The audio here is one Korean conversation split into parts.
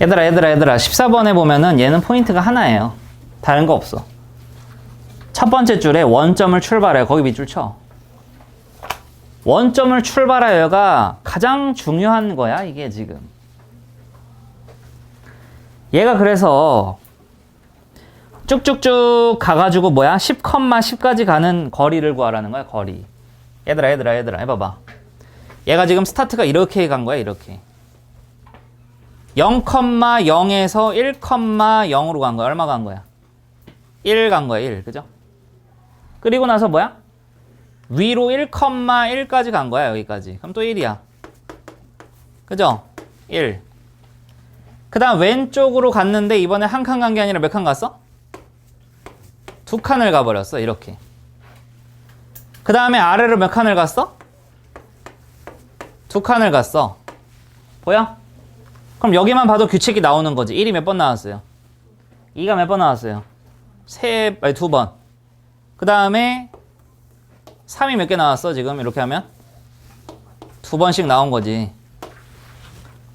얘들아 얘들아 얘들아. 14번에 보면은 얘는 포인트가 하나예요. 다른 거 없어. 첫 번째 줄에 원점을 출발해. 거기 밑줄 쳐. 원점을 출발하여가 가장 중요한 거야 이게 지금. 얘가 그래서 쭉쭉쭉 가가지고 뭐야? 10, 10까지 가는 거리를 구하라는 거야 거리. 얘들아 얘들아 얘들아. 해봐봐. 얘가 지금 스타트가 이렇게 간 거야 이렇게 0,0에서 1,0으로 간 거야. 얼마 간 거야? 1 간 거야 1 그죠? 그리고 나서 뭐야? 위로 1,1까지 간 거야 여기까지. 그럼 또 1이야. 그죠? 1 그 다음 왼쪽으로 갔는데 이번에 한 칸 간 게 아니라 몇 칸 갔어? 두 칸을 가버렸어 이렇게. 그 다음에 아래로 몇 칸을 갔어? 두 칸을 갔어. 보여? 그럼 여기만 봐도 규칙이 나오는 거지 1이 몇 번 나왔어요? 2가 몇 번 나왔어요? 세, 아니 두 번 그 다음에 3이 몇 개 나왔어 지금 이렇게 하면? 두 번씩 나온 거지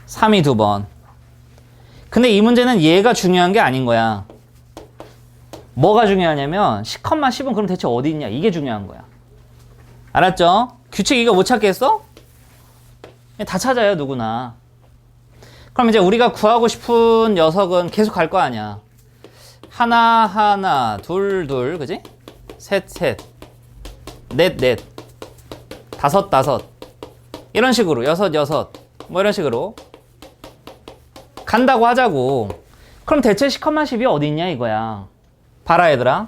3이 두 번 근데 이 문제는 얘가 중요한 게 아닌 거야 뭐가 중요하냐면 10, 10은 그럼 대체 어디 있냐 이게 중요한 거야 알았죠? 규칙 이거 못 찾겠어? 다 찾아요 누구나 그럼 이제 우리가 구하고 싶은 녀석은 계속 갈 거 아니야. 하나 하나 둘 둘 그지? 셋 셋. 넷 넷. 다섯 다섯. 이런 식으로 여섯 여섯. 뭐 이런 식으로. 간다고 하자고. 그럼 대체 10, 10이 어디 있냐 이거야. 봐라 얘들아.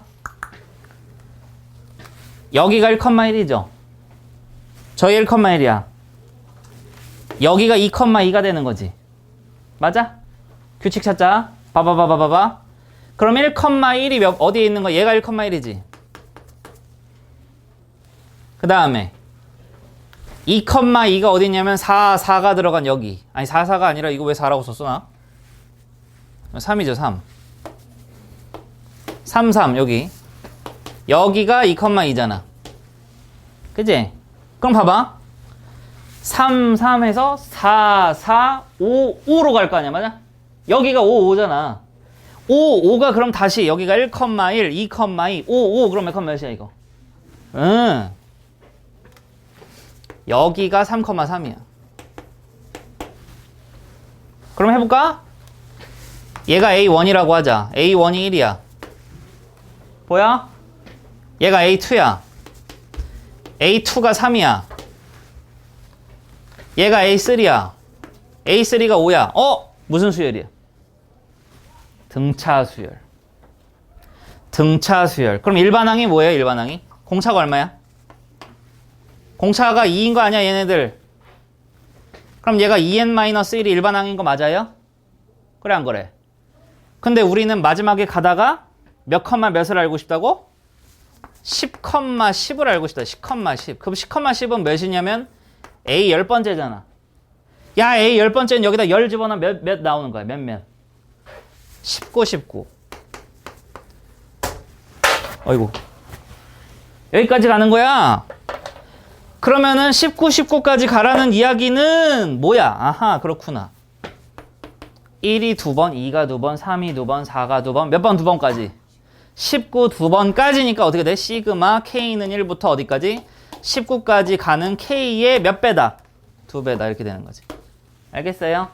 여기가 1,1이죠? 저희 1,1이야. 여기가 2,2가 되는 거지 맞아? 규칙 찾자. 봐봐봐봐봐봐 그럼 1,1이 몇, 어디에 있는 거? 얘가 1,1이지. 그 다음에 2,2가 어디 있냐면 4, 4가 들어간 여기. 아니 4, 4가 아니라 이거 왜 4라고 썼어 나? 3이죠 3 3, 3 여기. 여기가 2,2잖아. 그지? 그럼 봐봐 3, 3에서 4, 4, 5, 5로 갈 거 아니야 맞아? 여기가 5, 5잖아 5, 5가 그럼 다시 여기가 1,1, 2,2, 5, 5 그럼 몇 몇이야 이거? 응 여기가 3,3이야 그럼 해볼까? 얘가 A1이라고 하자 A1이 1이야 보여? 얘가 A2야 A2가 3이야 얘가 A3야 A3가 5야 어? 무슨 수열이야? 등차 수열 등차 수열 그럼 일반항이 뭐예요 일반항이? 공차가 얼마야? 공차가 2인 거 아니야 얘네들 그럼 얘가 2n-1이 일반항인 거 맞아요? 그래 안 그래? 근데 우리는 마지막에 가다가 몇 컴마 몇을 알고 싶다고? 10, 10을 알고 싶다. 10, 10. 그럼 10, 10은 몇이냐면 A 열 번째잖아. 야, A 열 번째는 여기다 열 집어넣으면 몇, 몇 나오는 거야? 몇, 몇? 19, 19. 어이구. 여기까지 가는 거야. 그러면은 19, 19까지 가라는 이야기는 뭐야? 아하, 그렇구나. 1이 두 번, 2가 두 번, 3이 두 번, 4가 두 번, 몇 번 두 번까지? 19 두 번까지니까 어떻게 돼? 시그마 K는 1부터 어디까지? 19까지 가는 K의 몇 배다? 두 배다 이렇게 되는 거지. 알겠어요?